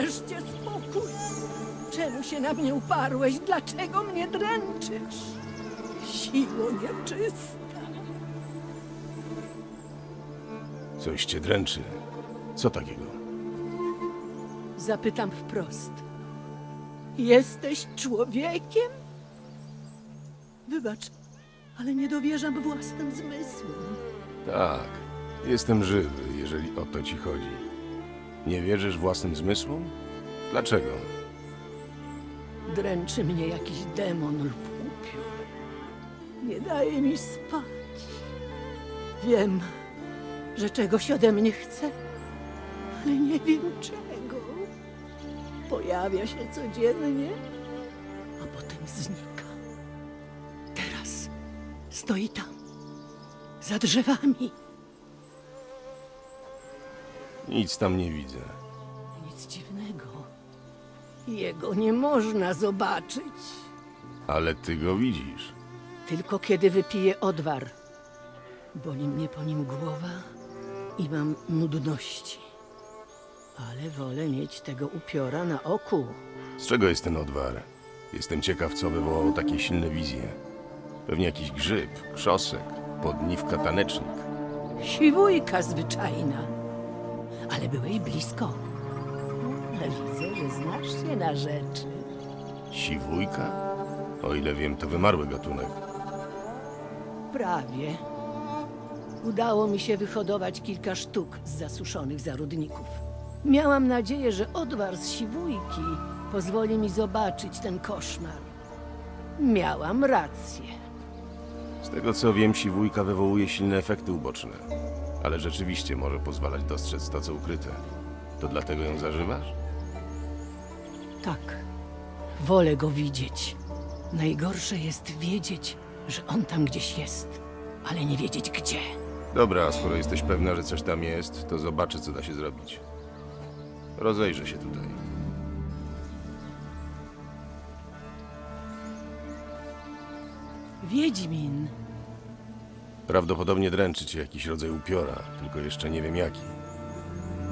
Wreszcie spokój. Czemu się na mnie uparłeś? Dlaczego mnie dręczysz? Siło nieczysta. Coś cię dręczy. Co takiego? Zapytam wprost. Jesteś człowiekiem? Wybacz, ale nie dowierzam własnym zmysłom. Tak, jestem żywy, jeżeli o to ci chodzi. Nie wierzysz własnym zmysłom? Dlaczego? Dręczy mnie jakiś demon lub upiór. Nie daje mi spać. Wiem, że czegoś ode mnie chce, ale nie wiem czego. Pojawia się codziennie, a potem znika. Teraz stoi tam, za drzewami. Nic tam nie widzę. Nic dziwnego. Jego nie można zobaczyć. Ale ty go widzisz. Tylko kiedy wypiję odwar. Boli mnie po nim głowa i mam nudności. Ale wolę mieć tego upiora na oku. Z czego jest ten odwar? Jestem ciekaw, co wywołało takie silne wizje. Pewnie jakiś grzyb, krzosek, podniwka tanecznik. Siwójka zwyczajna. Ale byłeś blisko. Ale widzę, że znasz się na rzeczy. Siwójka? O ile wiem, to wymarły gatunek. Prawie. Udało mi się wyhodować kilka sztuk z zasuszonych zarodników. Miałam nadzieję, że odwar z siwójki pozwoli mi zobaczyć ten koszmar. Miałam rację. Z tego co wiem, siwójka wywołuje silne efekty uboczne. Ale rzeczywiście może pozwalać dostrzec to, co ukryte. To dlatego ją zażywasz? Tak, wolę go widzieć. Najgorsze jest wiedzieć, że on tam gdzieś jest, ale nie wiedzieć gdzie. Dobra, skoro jesteś pewna, że coś tam jest, to zobaczę, co da się zrobić. Rozejrzę się tutaj. Wiedźmin, Prawdopodobnie dręczy cię jakiś rodzaj upiora, tylko jeszcze nie wiem jaki.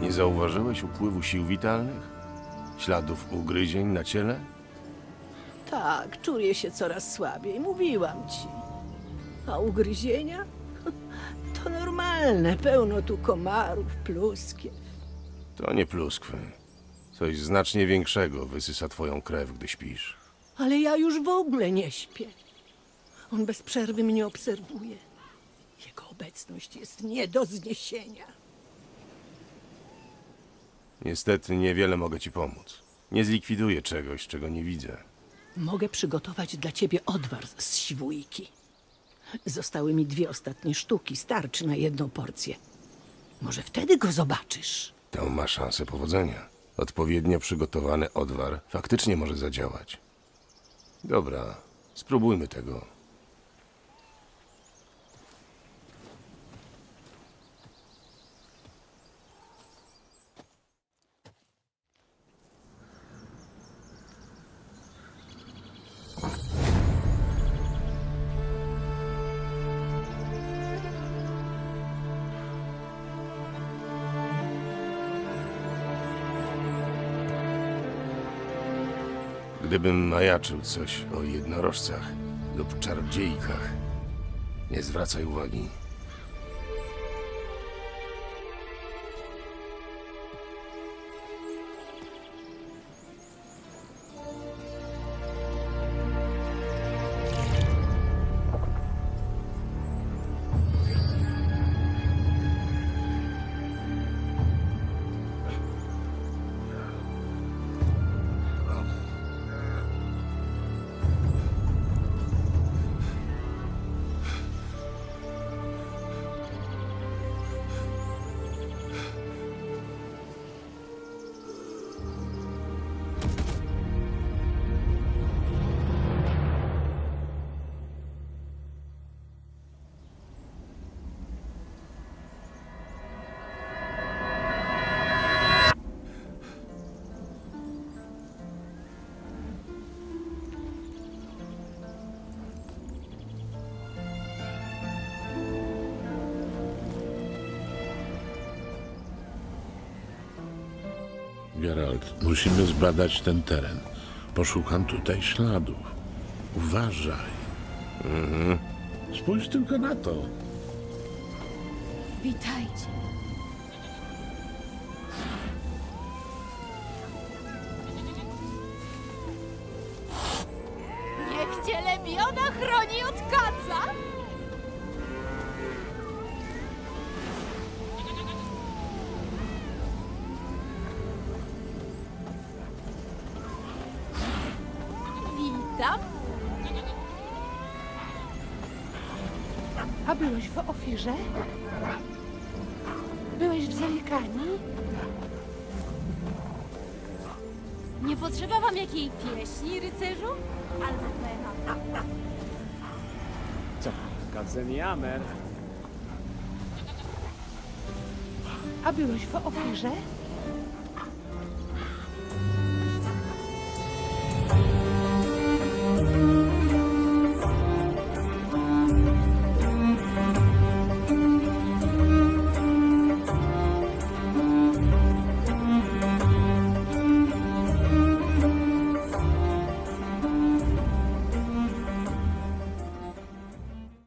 Nie zauważyłeś upływu sił witalnych? Śladów ugryzień na ciele? tak, czuję się coraz słabiej, mówiłam ci. A ugryzienia? To normalne, pełno tu komarów, pluskiew. To nie pluskwy. Coś znacznie większego wysysa twoją krew, gdy śpisz. Ale ja już w ogóle nie śpię. On bez przerwy mnie obserwuje. Jego obecność jest nie do zniesienia. Niestety niewiele mogę ci pomóc. Nie zlikwiduję czegoś, czego nie widzę. Mogę przygotować dla ciebie odwar z siwójki. Zostały mi dwie ostatnie sztuki, starczy na jedną porcję. Może wtedy go zobaczysz. To ma szansę powodzenia. Odpowiednio przygotowany odwar faktycznie może zadziałać. Dobra, spróbujmy tego. Gdybym majaczył coś o jednorożcach lub czarodziejkach, nie zwracaj uwagi. Geralt, musimy zbadać ten teren. Poszukam tutaj śladów. Uważaj. Spójrz tylko na to. Witajcie. Niech cię lebiona chroni od kaca! Witam. A byłeś w ofierze? Byłeś w Zalikani? Nie potrzeba wam jakiej pieśni, rycerzu? Albo pena. Co? Kadzeniamer. A byłeś w ofierze?